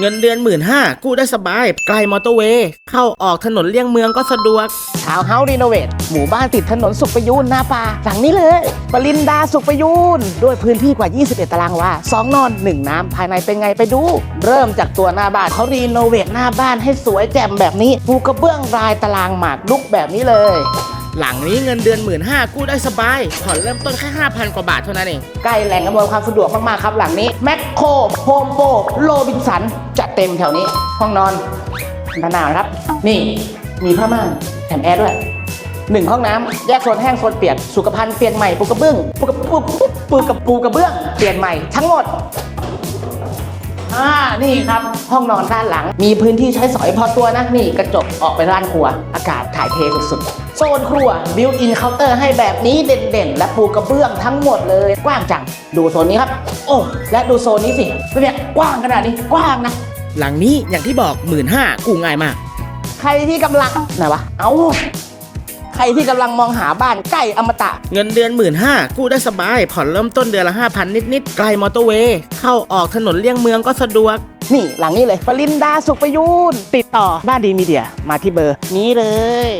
เงินเดือนหมื่นห้ากู้ได้สบายใกล้มอเตอร์เวย์ เข้าออกถนนเลี่ยงเมืองก็สะดวกทาวน์เฮาส์รีโนเวทหมู่บ้านติดถนนสุขประยูนหน้าป่าหลังนี้เลยปรินดาสุขประยูน ด้วยพื้นที่กว่า 21 ตารางวา2นอน 1 น้ำ ภายในเป็นไงไปดู เริ่มจากตัวหน้าบ้านเขารีโนเวทหน้าบ้านให้สวยแจ่มแบบนี้ปูกระเบื้องรายตารางหมากลุกแบบนี้เลย หลังนี้เงินเดือนหมื่นห้ากู้ได้สบาย ผ่อนเริ่มต้นแค่ 5,000 กว่าบาทเท่านั้นเอง ใกล้แหล่งอำนวยความสะดวกมากๆครับ หลังนี้แมคโครโฮมโปรโรบินสันจัดเต็มแถวนี้ ห้องนอนด้านหน้านะครับ นี่มีผ้าม่านแถมแอร์ด้วยหนึ่งห้องน้ำแยกโซนแห้งโซนเปียกสุขภัณฑ์เปลี่ยนใหม่ปูกระเบื้องปูกระปูปูกับปูกระเบื้องเปลี่ยนใหม่ทั้งหมด อ่านี่ครับ ห้องนอนด้านหลัง มีพื้นที่ใช้สอยพอตัวนะนี่กระจกออกไปด้านครัว อากาศถ่ายเทสุดๆโซนครัวบิวอินเคาน์เตอร์ให้แบบนี้เด่นๆ และปูกระเบื้องทั้งหมดเลย กว้างจัง ดูโซนนี้ครับ โอ้และดูโซนนี้สิเป็นเนี่ยกว้างขนาดนี้กว้างนะ หลังนี้อย่างที่บอกหมื่นห้ากู้ง่ายมาก ใครที่กำลังไหนวะเอา ใครที่กำลังมองหาบ้านใกล้อมตะ เงินเดือนหมื่นห้ากู้ได้สบาย ผ่อนเริ่มต้นเดือนละ5,000นิดๆใกล้มอเตอร์เวย์ เข้าออกถนนเลี่ยงเมืองก็สะดวก นี่หลังนี้เลยปรินดาสุขประยูนติดต่อบ้านดีมีเดียมาที่เบอร์นี้เลย